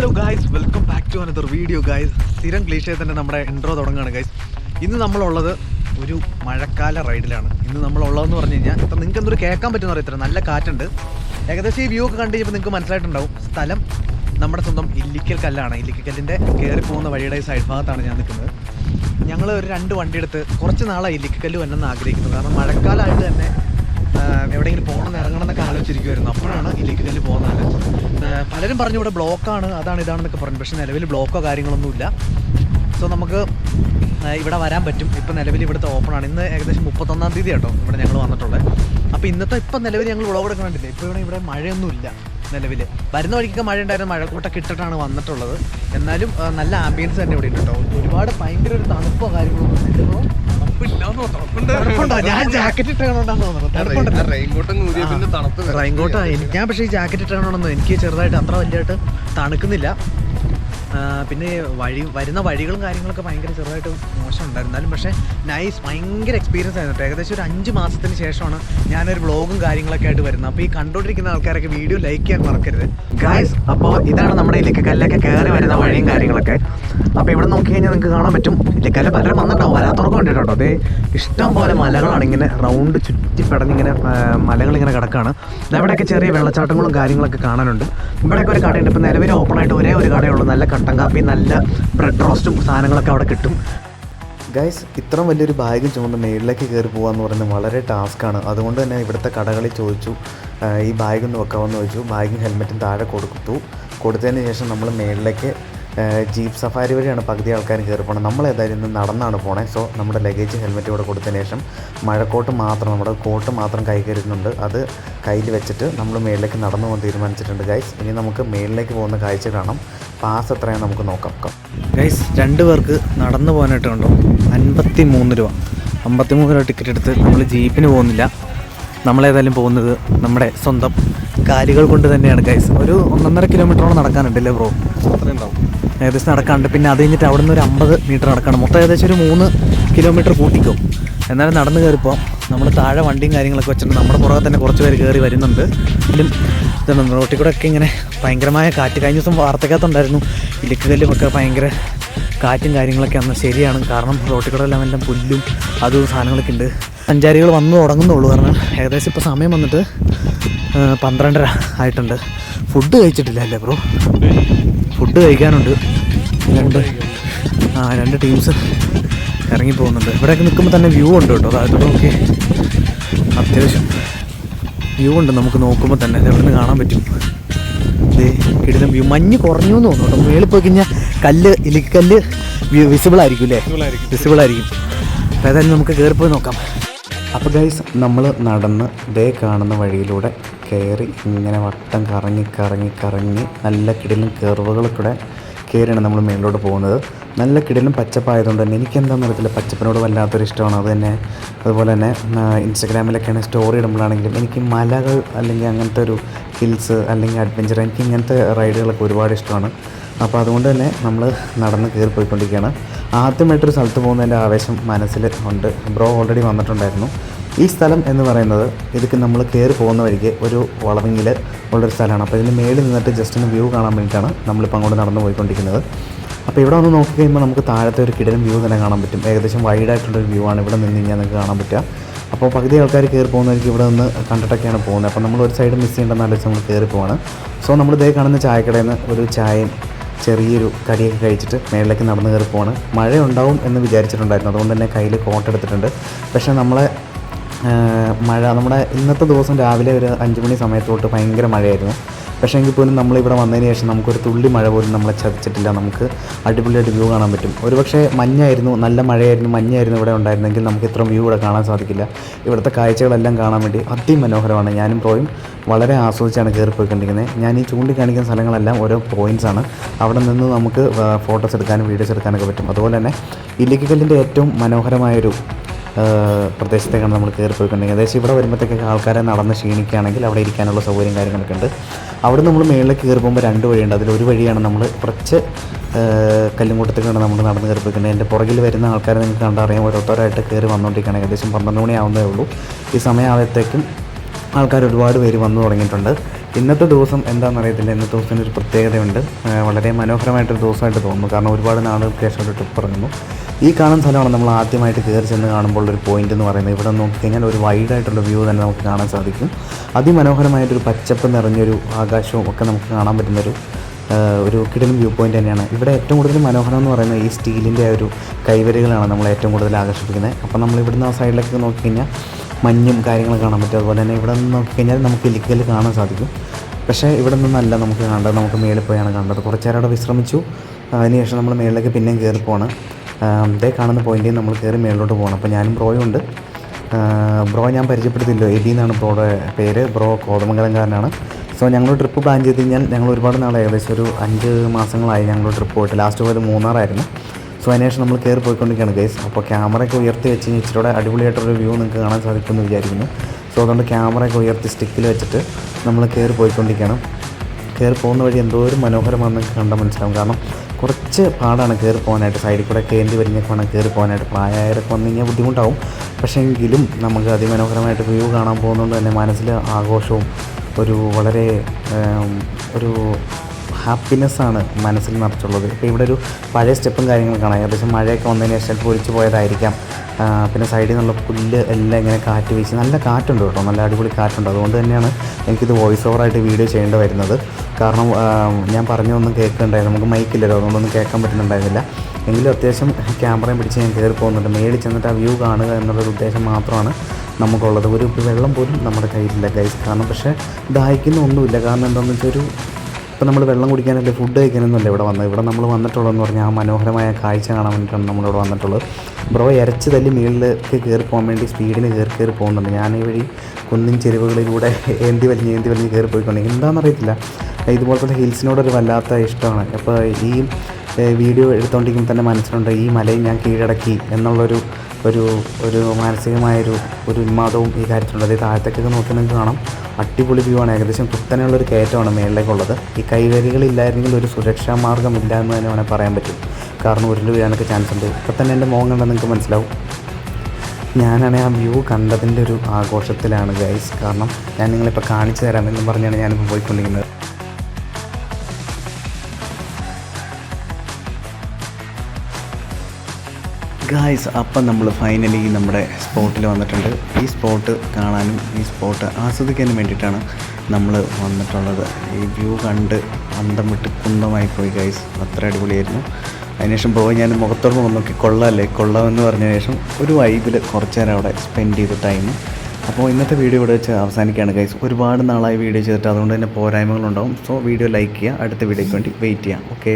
Hello guys welcome back to another video guys സ്ഥിരം cliche തന്നെ നമ്മുടെ എൻട്രോ തുടങ്ങുകയാണ് ഗായ്സ് ഇന്ന് നമ്മളുള്ളത് ഒരു മഴക്കാല റൈഡിലാണ്. ഇന്ന് നമ്മളുള്ളതെന്ന് പറഞ്ഞു കഴിഞ്ഞാൽ ഇപ്പം നിങ്ങൾക്ക് എന്തൊരു കേൾക്കാൻ പറ്റുമെന്ന് അറിയത്തില്ല. നല്ല കാറ്റുണ്ട്. ഏകദേശം ഈ വ്യൂ ഒക്കെ കണ്ടു കഴിഞ്ഞപ്പോൾ നിങ്ങൾക്ക് മനസ്സിലായിട്ടുണ്ടാവും. സ്ഥലം നമ്മുടെ സ്വന്തം ഇല്ലിക്കൽ കല്ലാണ്. ഇല്ലിക്കൽ കല്ലിന്റെ കയറി പോകുന്ന വഴിയുടെ സൈഡ് ഭാഗത്താണ് ഞാൻ നിൽക്കുന്നത്. ഞങ്ങൾ ഒരു രണ്ട് വണ്ടി എടുത്ത് കുറച്ച് നാളായി ഇല്ലിക്കൽ കല്ല് വന്നെന്ന് ആഗ്രഹിക്കുന്നത് കാരണം മഴക്കാലമായിട്ട് തന്നെ എവിടെയെങ്കിലും പോകണം ഇറങ്ങണം എന്നൊക്കെ ആലോചിച്ചിരിക്കുമായിരുന്നു അപ്പോഴാണ് ഇല്ലിക്കൽ പോകുന്നത് ആലോചിച്ചത്. പലരും പറഞ്ഞു ഇവിടെ ബ്ലോക്കാണ് അതാണ് ഇതാണെന്നൊക്കെ പറഞ്ഞു. പക്ഷേ നിലവിൽ ബ്ലോക്കോ കാര്യങ്ങളൊന്നുമില്ല സോ നമുക്ക് ഇവിടെ വരാൻ പറ്റും. ഇപ്പം നിലവിൽ ഇവിടുത്തെ ഓപ്പൺ ആണ്. ഇന്ന് ഏകദേശം മുപ്പത്തൊന്നാം തീയതി കേട്ടോ ഇവിടെ ഞങ്ങൾ വന്നിട്ടുള്ളത്. അപ്പോൾ ഇന്നത്തെ ഇപ്പം നിലവിൽ ഞങ്ങൾ വ്ളോഗ് എടുക്കണില്ലേ ഇപ്പോൾ ഇവിടെ ഇവിടെ മഴയൊന്നുമില്ല നിലവിൽ. വരുന്ന വഴിക്കൊക്കെ മഴ ഉണ്ടായിരുന്നു. മഴക്കൂട്ടൊക്കെ ഇട്ടിട്ടാണ് വന്നിട്ടുള്ളത്. എന്നാലും നല്ല ആംബിയൻസ് തന്നെ ഇവിടെ ഉണ്ട് കേട്ടോ. ഒരുപാട് ഭയങ്കര ഒരു തണുപ്പോ. തണുപ്പുണ്ടോ? ഞാൻ ജാക്കറ്റ് റെയിൻകോട്ടും ഞാൻ പക്ഷേ ഈ ജാക്കറ്റ് ഇട്ടാണെന്നൊന്നും എനിക്ക് ചെറുതായിട്ട് അത്ര വലിയതായിട്ട് തണുക്കുന്നില്ല. പിന്നെ വഴി വരുന്ന വഴികളും കാര്യങ്ങളൊക്കെ ഭയങ്കര ചെറുതായിട്ട് മോശം ഉണ്ടായിരുന്നാലും പക്ഷേ നൈസ് ഭയങ്കര എക്സ്പീരിയൻസ് ആയിരുന്നു ഏകദേശം ഒരു അഞ്ച് മാസത്തിന് ശേഷമാണ് ഞാനൊരു വ്ളോഗും കാര്യങ്ങളൊക്കെ ആയിട്ട് വരുന്നത്. അപ്പോൾ ഈ കണ്ടുകൊണ്ടിരിക്കുന്ന ആൾക്കാരൊക്കെ വീഡിയോ ലൈക്ക് ചെയ്യാൻ മറക്കരുത്. ഗായ്സ് അപ്പോൾ ഇതാണ് നമ്മുടെ ഇല്ലിക്കല്ലൊക്കെ കയറി വരുന്ന വഴിയും കാര്യങ്ങളൊക്കെ. അപ്പോൾ ഇവിടെ നോക്കി കഴിഞ്ഞാൽ നിങ്ങൾക്ക് കാണാൻ പറ്റും. ഇലക്കല്ല പലരും വന്നിട്ടുണ്ടാവും. വരാത്തവർക്ക് കണ്ടിട്ടുണ്ടോ അതേ ഇഷ്ടം പോലെ മലകളാണ് ഇങ്ങനെ റൗണ്ട് ചുറ്റി മലകളിങ്ങനെ കിടക്കുകയാണ് ഇവിടെയൊക്കെ ചെറിയ വെള്ളച്ചാട്ടങ്ങളും കാര്യങ്ങളൊക്കെ കാണാനുണ്ട്. ഇവിടെയൊക്കെ ഒരു കടയുണ്ട്. ഇപ്പോൾ നിലവിൽ ഓപ്പൺ ആയിട്ട് ഒരേ ഒരു കടയുള്ളൂ നല്ല കട്ടൻ കാപ്പി നല്ല ബ്രെഡ് റോസ്റ്റും സാധനങ്ങളൊക്കെ അവിടെ കിട്ടും. ഗൈസ് ഇത്രയും വലിയൊരു ബാഗ് ചുമന്ന് മേളിലേക്ക് കയറി പോകാമെന്ന് പറയുന്നത് വളരെ ടാസ്ക്കാണ് അതുകൊണ്ട് തന്നെ ഇവിടുത്തെ കടകളിൽ ചോദിച്ചു ഈ ബാഗ് ഒന്ന് വെക്കാമെന്ന് ചോദിച്ചു. ബാഗും ഹെൽമെറ്റും താഴെ കൊടുത്തു. കൊടുത്തതിന് ശേഷം നമ്മൾ മേളിലേക്ക് ജീപ്പ് സഫാരി വഴിയാണ് പകുതി ആൾക്കാർ കയറി പോകണം നമ്മൾ ഏതായാലും ഇന്ന് നടന്നാണ് പോണേ. സോ നമ്മുടെ ലഗേജ് ഹെൽമെറ്റ് ഇവിടെ കൊടുത്തതിന് ശേഷം മഴക്കോട്ട് മാത്രം നമ്മുടെ കോട്ട് മാത്രം കൈ കരുതുന്നുണ്ട് അത് കയ്യിൽ വെച്ചിട്ട് നമ്മൾ മേളിലേക്ക് നടന്നു പോകാൻ തീരുമാനിച്ചിട്ടുണ്ട് ഗൈസ് ഇനി നമുക്ക് മേളിലേക്ക് പോകുന്ന കാഴ്ച കാണാം. പാസ് എത്രയാണ് നമുക്ക് നോക്കാം. ഗൈസ് രണ്ട് പേർക്ക് നടന്നു പോകാനായിട്ടുണ്ടോ? അൻപത്തി മൂന്ന് രൂപ. അമ്പത്തി മൂന്ന് രൂപ ടിക്കറ്റ് എടുത്ത് നമ്മൾ ജീപ്പിന് പോകുന്നില്ല. നമ്മളേതായാലും പോകുന്നത് നമ്മുടെ സ്വന്തം കാലുകൾ കൊണ്ട് തന്നെയാണ് ഗൈസ് ഒരു ഒന്നൊന്നര കിലോമീറ്ററോളം നടക്കാനുണ്ടല്ലേ ബ്രോ അത്രയുണ്ടാവും. ഏകദേശം നടക്കാനുണ്ട്. പിന്നെ അത് കഴിഞ്ഞിട്ട് അവിടെ നിന്ന് ഒരു അമ്പത് മീറ്റർ നടക്കണം. മൊത്തം ഏകദേശം ഒരു മൂന്ന് കിലോമീറ്റർ കൂട്ടിക്കും. എന്നാലും നടന്ന് കയറിപ്പോൾ നമ്മൾ താഴെ വണ്ടിയും കാര്യങ്ങളൊക്കെ വെച്ചിട്ടുണ്ട് നമ്മുടെ പുറകെ തന്നെ കുറച്ച് പേര് കയറി വരുന്നുണ്ട്. ഇതിലും ഇതുണ്ട് റോട്ടിൽ കൂടെ ഒക്കെ ഇങ്ങനെ ഭയങ്കരമായ കാറ്റ്. കഴിഞ്ഞ ദിവസം വാർത്തക്കകത്തുണ്ടായിരുന്നു ഒക്കെ ഭയങ്കര കാറ്റും കാര്യങ്ങളൊക്കെ അന്ന് ശരിയാണ്. കാരണം റോട്ടിൽ കൂടെ എല്ലാം എല്ലാം പുല്ലും അതും സാധനങ്ങളൊക്കെ ഉണ്ട്. സഞ്ചാരികൾ വന്നു തുടങ്ങുന്നുള്ളൂ കാരണം ഏകദേശം ഇപ്പോൾ സമയം വന്നിട്ട് പന്ത്രണ്ടര ആയിട്ടുണ്ട്. ഫുഡ് കഴിച്ചിട്ടില്ല അല്ലേ ബ്രോ? ഫുഡ് കഴിക്കാനുണ്ട്. രണ്ട് ആ രണ്ട് ടീംസ് ഇറങ്ങി പോകുന്നുണ്ട്. ഇവിടെയൊക്കെ നിൽക്കുമ്പോൾ തന്നെ വ്യൂ ഉണ്ട് കേട്ടോ. അതായത് നോക്കി അത്യാവശ്യം വ്യൂ ഉണ്ട്. നമുക്ക് നോക്കുമ്പോൾ തന്നെ ഇവിടെ നിന്ന് കാണാൻ പറ്റും. ഇതേ കിടിലം വ്യൂ. മഞ്ഞ് കുറഞ്ഞു എന്ന് തോന്നുന്നു കേട്ടോ. മേളിൽ പോയി കഴിഞ്ഞാൽ കല്ല് ഇലിക്കല്ല് വിസിബിൾ ആയിരിക്കും അല്ലേ? വിസിബിൾ ആയിരിക്കും. അപ്പോൾ ഏതായാലും നമുക്ക് കയറിപ്പോയി നോക്കാം. അപ്പോൾ ഗൈസ് നമ്മൾ നടന്ന് ദേ കാണുന്ന വഴിയിലൂടെ കയറി ഇങ്ങനെ വട്ടം കറങ്ങി കറങ്ങി കറങ്ങി നല്ല കിടിലും കെർവുകൾ കൂടെ കയറിയാണ് നമ്മൾ മേളിലോട്ട് പോകുന്നത്. നല്ല കിടിലും പച്ചപ്പായതുകൊണ്ട് തന്നെ എനിക്ക് എന്താണെന്ന് അറിയത്തില്ല പച്ചപ്പിനോട് വല്ലാത്തൊരു ഇഷ്ടമാണ്. അത് തന്നെ അതുപോലെ തന്നെ ഇൻസ്റ്റഗ്രാമിലൊക്കെയാണ് സ്റ്റോറി ഇടുമ്പോഴാണെങ്കിലും എനിക്ക് മലകൾ അല്ലെങ്കിൽ അങ്ങനത്തെ ഒരു ഹിൽസ് അല്ലെങ്കിൽ അഡ്വഞ്ചർ എനിക്ക് ഇങ്ങനത്തെ റൈഡുകളൊക്കെ ഒരുപാട് ഇഷ്ടമാണ്. അപ്പോൾ അതുകൊണ്ട് തന്നെ നമ്മൾ നടന്ന് കയറി പോയിക്കൊണ്ടിരിക്കുകയാണ് ആദ്യമായിട്ടൊരു സ്ഥലത്ത് പോകുന്നതിന്റെ ആവേശം മനസ്സിൽ ഉണ്ട്. ബ്രോ ഓൾറെഡി വന്നിട്ടുണ്ടായിരുന്നു. ഈ സ്ഥലം എന്ന് പറയുന്നത് ഇതിക്ക് നമ്മൾ കയറി പോകുന്ന വഴിക്ക് ഒരു വളവിങ്ങിൽ ഉള്ളൊരു സ്ഥലമാണ്. അപ്പോൾ ഇതിന്റെ മേളിൽ നിന്നിട്ട് ജസ്റ്റ് ഒന്ന് വ്യൂ കാണാൻ വേണ്ടിയിട്ടാണ് നമ്മളിപ്പോൾ അങ്ങോട്ട് നടന്ന് പോയിക്കൊണ്ടിരിക്കുന്നത്. അപ്പോൾ ഇവിടെ ഒന്ന് നോക്കി കഴിയുമ്പോൾ നമുക്ക് താഴത്തെ ഒരു കിടലും വ്യൂ തന്നെ കാണാൻ പറ്റും. ഏകദേശം വൈഡ് വൈഡായിട്ടുള്ളൊരു വ്യൂ ആണ് ഇവിടെ നിന്ന് കഴിഞ്ഞാൽ നിങ്ങൾക്ക് കാണാൻ പറ്റുക. അപ്പോൾ പകുതി ആൾക്കാർ കയറി പോകുന്നവർക്ക് ഇവിടെ നിന്ന് കണ്ടിട്ടൊക്കെയാണ് പോകുന്നത്. അപ്പോൾ നമ്മൾ ഒരു സൈഡ് മിസ് ചെയ്യേണ്ടെന്ന് ആലോചിച്ച് നമ്മൾ കയറി പോവാണ്. സോ നമ്മൾ ഇതേ കാണുന്ന ചായക്കടയിൽ നിന്ന് ഒരു ചായയും ചെറിയൊരു കടിയൊക്കെ കഴിച്ചിട്ട് മേളിലേക്ക് നടന്ന് കയറി പോവാണ്. മഴ ഉണ്ടാവും എന്ന് വിചാരിച്ചിട്ടുണ്ടായിരുന്നു. അതുകൊണ്ട് തന്നെ കയ്യിൽ കോട്ട് എടുത്തിട്ടുണ്ട്. പക്ഷേ നമ്മളെ മഴ നമ്മുടെ ഇന്നത്തെ ദിവസം രാവിലെ ഒരു അഞ്ച് മണി സമയത്തോട്ട് ഭയങ്കര മഴയായിരുന്നു. പക്ഷേ എങ്കിൽ പോലും നമ്മളിവിടെ വന്നതിന് ശേഷം നമുക്കൊരു തുള്ളി മഴ പോലും നമ്മളെ ചതിച്ചിട്ടില്ല. നമുക്ക് അടിപൊളിയായിട്ട് വ്യൂ കാണാൻ പറ്റും. ഒരു പക്ഷേ മഞ്ഞായിരുന്നു നല്ല മഴയായിരുന്നു മഞ്ഞായിരുന്നു ഇവിടെ ഉണ്ടായിരുന്നെങ്കിൽ നമുക്ക് ഇത്ര വ്യൂ ഇവിടെ കാണാൻ സാധിക്കില്ല. ഇവിടുത്തെ കാഴ്ചകളെല്ലാം കാണാൻ വേണ്ടി അതിമനോഹരമാണ്. ഞാനും പ്രോയും വളരെ ആസ്വദിച്ചാണ് കയറി പോയിക്കൊണ്ടിരിക്കുന്നത് ഞാൻ ഈ ചൂണ്ടിക്കാണിക്കുന്ന സ്ഥലങ്ങളെല്ലാം ഓരോ പോയിന്റ്സ് ആണ്. അവിടെ നിന്ന് നമുക്ക് ഫോട്ടോസ് എടുക്കാനും വീഡിയോസ് എടുക്കാനൊക്കെ പറ്റും. അതുപോലെ തന്നെ ഇല്ലിക്കല്ലിന്റെ ഏറ്റവും മനോഹരമായൊരു പ്രദേശത്തേക്കാണ് നമ്മൾ കയറി പോയിക്കൊണ്ടിരിക്കുന്നത്. ഏകദേശം ഇവിടെ വരുമ്പോഴത്തേക്കൊക്കെ ആൾക്കാരെ നടന്ന് ക്ഷീണിക്കുകയാണെങ്കിൽ അവിടെ ഇരിക്കാനുള്ള സൗകര്യം കാര്യങ്ങളൊക്കെ ഉണ്ട്. അവിടെ നമ്മൾ മേളിലേക്ക് കയറി പോകുമ്പോൾ രണ്ട് വഴിയുണ്ട്. അതിലൊരു വഴിയാണ് നമ്മൾ കുറച്ച് കല്ലുംകൂട്ടത്തേക്കാണ് നമ്മൾ നടന്ന് കയറി പോയിക്കുന്നത് എന്റെ പുറകിൽ വരുന്ന ആൾക്കാരെ നിങ്ങൾക്ക് കണ്ടറിയാം ഓരോരുത്തരായിട്ട് കയറി വന്നുകൊണ്ടിരിക്കുകയാണ്. ഏകദേശം പന്ത്രണ്ട് മണി ആവുന്നതേ ഉള്ളൂ. ഈ സമയമാകുമ്പോഴത്തേക്കും ആൾക്കാർ ഒരുപാട് പേര് വന്നു തുടങ്ങിയിട്ടുണ്ട്. ഇന്നത്തെ ദിവസം എന്താണെന്ന് അറിയത്തില്ല ഇന്നത്തെ ദിവസത്തിന് ഒരു പ്രത്യേകതയുണ്ട്. വളരെ മനോഹരമായിട്ടൊരു ദിവസമായിട്ട് തോന്നുന്നു. കാരണം ഒരുപാട് നാളുകൾക്ക് ശേഷം ട്രിപ്പ് ഇറങ്ങുന്നു. ഈ കാണുന്ന സ്ഥലമാണ് നമ്മൾ ആദ്യമായിട്ട് കയറി ചെന്ന് കാണുമ്പോൾ ഒരു പോയിന്റ് എന്ന് പറയുന്നത്. ഇവിടെ നോക്കിക്കഴിഞ്ഞാൽ ഒരു വൈഡായിട്ടുള്ള വ്യൂ തന്നെ നമുക്ക് കാണാൻ സാധിക്കും. അതിമനോഹരമായിട്ടൊരു പച്ചപ്പ് നിറഞ്ഞൊരു ആകാശവും ഒക്കെ നമുക്ക് കാണാൻ പറ്റുന്നൊരു ഒരു കിടലും വ്യൂ പോയിന്റ് തന്നെയാണ്. ഇവിടെ ഏറ്റവും കൂടുതൽ മനോഹരം എന്ന് പറയുന്നത് ഈ സ്റ്റീലിന്റെ ഒരു കൈവരികളാണ് നമ്മളെ ഏറ്റവും കൂടുതൽ ആകർഷിപ്പിക്കുന്നത്. അപ്പോൾ നമ്മൾ ഇവിടുന്ന് ആ സൈഡിലേക്ക് നോക്കിക്കഴിഞ്ഞാൽ മഞ്ഞും കാര്യങ്ങളും കാണാൻ പറ്റും. അതുപോലെ തന്നെ ഇവിടെ നിന്ന് നോക്കിക്കഴിഞ്ഞാൽ നമുക്ക് ഇലിക്കൽ കാണാൻ സാധിക്കും. പക്ഷേ ഇവിടെ നിന്നല്ല നമുക്ക് കാണേണ്ടത് നമുക്ക് മേളിൽ പോയാണ് കണ്ടത്. കുറച്ച് നേരം അവിടെ വിശ്രമിച്ചു. അതിനുശേഷം നമ്മൾ മേളിലേക്ക് പിന്നെയും കയറി പോവാണ് ഇതേ കാണുന്ന പോയിന്റിൽ നമ്മൾ കയറി മേളിലോട്ട് പോകണം അപ്പോൾ ഞാനും ബ്രോയും ഉണ്ട്. ബ്രോ ഞാൻ പരിചയപ്പെടുത്തില്ലോ എബി എന്നാണ് ബ്രോയുടെ പേര്. ബ്രോ കോതമംഗലംകാരനാണ്. സോ ഞങ്ങൾ ട്രിപ്പ് പ്ലാൻ ചെയ്ത് കഴിഞ്ഞാൽ ഞങ്ങൾ ഒരുപാട് നാളെ ഏകദേശം ഒരു അഞ്ച് മാസങ്ങളായി ഞങ്ങൾ ട്രിപ്പ് പോയിട്ട്. ലാസ്റ്റ് പോയത് മൂന്നാറായിരുന്നു. സോ അതിനുശേഷം നമ്മൾ കയറി പോയിക്കൊണ്ടിരിക്കുകയാണ് ഗൈസ് അപ്പോൾ ക്യാമറയൊക്കെ ഉയർത്തി വെച്ച് കഴിഞ്ഞാൽ ഇച്ചിരി കൂടെ അടിപൊളിയായിട്ടൊരു വ്യൂ നിങ്ങൾക്ക് കാണാൻ സാധിക്കുമെന്ന് വിചാരിക്കുന്നു. സോ അതുകൊണ്ട് ക്യാമറയൊക്കെ ഉയർത്തി സ്റ്റിക്കിൽ വെച്ചിട്ട് നമ്മൾ കയറി പോയിക്കൊണ്ടിരിക്കുകയാണ്. കയറി പോകുന്ന വഴി എന്തോ ഒരു മനോഹരമാണെന്ന് കണ്ടാൽ മനസ്സിലാവും. കാരണം കുറച്ച് പാടാണ് കയറി പോകാനായിട്ട്. സൈഡിൽ കൂടെ കയറി വരിഞ്ഞൊക്കെ വേണം കയറി പോകാനായിട്ട്. പ്രായമായവരൊക്കെ വന്നു കഴിഞ്ഞാൽ ബുദ്ധിമുട്ടാവും. പക്ഷേ എങ്കിലും നമുക്ക് അതിമനോഹരമായിട്ട് വ്യൂ കാണാൻ പോകുന്നതുകൊണ്ട് തന്നെ മനസ്സിൽ ആഘോഷവും ഒരു വളരെ ഒരു ഹാപ്പിനെസ്സാണ് മനസ്സിൽ നിറച്ചുള്ളത്. ഇപ്പോൾ ഇവിടെ ഒരു പഴയ സ്റ്റെപ്പും കാര്യങ്ങളും കാണാം. ഏകദേശം മഴയൊക്കെ വന്നതിന് ശേഷം ചിലപ്പോൾ പോയതായിരിക്കാം. പിന്നെ സൈഡിൽ നിന്നുള്ള പുല്ല് എല്ലാം ഇങ്ങനെ കാറ്റ് വീശി. നല്ല കാറ്റുണ്ട് കേട്ടോ. നല്ല അടിപൊളി കാറ്റുണ്ട്. അതുകൊണ്ട് തന്നെയാണ് എനിക്കിത് വോയിസ് ഓവറായിട്ട് വീഡിയോ ചെയ്യേണ്ടി വരുന്നത്. കാരണം ഞാൻ പറഞ്ഞതൊന്നും കേൾക്കുന്നുണ്ടായിരുന്നു നമുക്ക് മൈക്കില്ലല്ലോ അതുകൊണ്ടൊന്നും കേൾക്കാൻ പറ്റുന്നുണ്ടായിരുന്നില്ല. എങ്കിലും അത്യാവശ്യം ക്യാമറയും പിടിച്ച് ഞാൻ കയറി പോകുന്നുണ്ട്. മേളിൽ ചെന്നിട്ട് ആ വ്യൂ കാണുക എന്നുള്ളൊരു ഉദ്ദേശം മാത്രമാണ് നമുക്കുള്ളത്. ഒരു വെള്ളം പോലും നമ്മുടെ കയ്യിലില്ല ഗൈസ് കാരണം പക്ഷേ ദാഹിക്കുന്ന ഒന്നുമില്ല. കാരണം എന്താണെന്ന് വെച്ചാൽ ഒരു ഇപ്പം നമ്മൾ വെള്ളം കുടിക്കാനല്ലേ ഫുഡ് കഴിക്കാനൊന്നുമല്ല ഇവിടെ വന്നത്. ഇവിടെ നമ്മൾ വന്നിട്ടുള്ളതെന്ന് പറഞ്ഞാൽ ആ മനോഹരമായ കാഴ്ച കാണാൻ വേണ്ടിയിട്ടാണ് നമ്മളിവിടെ വന്നിട്ടുള്ളത്. ബ്രോ ഇരച്ച് തല്ലി മുകളിലേക്ക് കയറി പോകാൻ വേണ്ടി സ്പീഡിന് കയറി കയറി പോകുന്നുണ്ട്. ഞാൻ ഈ വഴി കുന്നിൻ ചെരുവുകളിലൂടെ ഏന്തി വലിഞ്ഞ് ഏന്തി വലിഞ്ഞ് കയറി പോയിക്കൊണ്ടെങ്കിൽ എന്താണെന്നറിയത്തില്ല. ഇതുപോലത്തെ ഹിൽസിനോടൊരു വല്ലാത്ത ഇഷ്ടമാണ്. അപ്പോൾ ഈ വീഡിയോ എടുത്തുകൊണ്ടിരിക്കുമ്പോൾ തന്നെ മനസ്സിലുണ്ട് ഈ മലയും ഞാൻ കീഴടക്കി എന്നുള്ളൊരു ഒരു ഒരു മാനസികമായൊരു ഒരു ഉന്മാദവും ഈ കാര്യത്തിലുള്ളത്. ഈ താഴത്തേക്കൊക്കെ നോക്കി നിങ്ങൾക്ക് കാണാം. അടിപൊളി വ്യൂ ആണ്. ഏകദേശം കുത്തനെയുള്ളൊരു കയറ്റമാണ് മേളിലേക്കുള്ളത്. ഈ കൈവരികളില്ലായിരുന്നെങ്കിൽ ഒരു സുരക്ഷാ ഇല്ല എന്ന് തന്നെ വേണമെങ്കിൽ പറയാൻ പറ്റും. കാരണം ഉരുണ്ട് വീഴാനൊക്കെ ചാൻസ് ഉണ്ട്. ഇപ്പം തന്നെ എന്റെ മോഹം കണ്ടാൽ നിങ്ങൾക്ക് മനസ്സിലാവും. ഞാനാണ് ആ വ്യൂ കണ്ടതിന്റെ ഒരു ആഘോഷത്തിലാണ് ഗൈസ് കാരണം ഞാൻ നിങ്ങളിപ്പോൾ കാണിച്ചു തരാം എന്നും പറഞ്ഞാണ് ഞാനിപ്പോൾ പോയിക്കൊണ്ടിരിക്കുന്നത്. ഗായ്സ് അപ്പം നമ്മൾ ഫൈനലി നമ്മുടെ സ്പോട്ടിൽ വന്നിട്ടുണ്ട്. ഈ സ്പോട്ട് കാണാനും ഈ സ്പോട്ട് ആസ്വദിക്കാനും വേണ്ടിയിട്ടാണ് നമ്മൾ വന്നിട്ടുള്ളത്. ഈ വ്യൂ കണ്ട് അന്തം വിട്ട് കുന്തമായി പോയി ഗൈസ് അത്ര അടിപൊളിയായിരുന്നു. അതിനുശേഷം പോയി ഞാൻ മുഖത്തോട് മുഖം നോക്കി. കൊള്ളാമല്ലേ കൊള്ളാമെന്ന് പറഞ്ഞ ശേഷം ഒരു വൈബിൽ കുറച്ച് നേരം അവിടെ സ്പെൻഡ് ചെയ്ത ടൈം അപ്പോൾ ഇന്നത്തെ വീഡിയോ ഇവിടെ വെച്ച് അവസാനിക്കുകയാണ് ഗൈസ് ഒരുപാട് നാളായി വീഡിയോ ചെയ്തിട്ട് അതുകൊണ്ട് തന്നെ പോരായ്മകളുണ്ടാവും. സോ വീഡിയോ ലൈക്ക് ചെയ്യുക. അടുത്ത വീഡിയോയ്ക്ക് വേണ്ടി വെയിറ്റ് ചെയ്യാം ഓക്കെ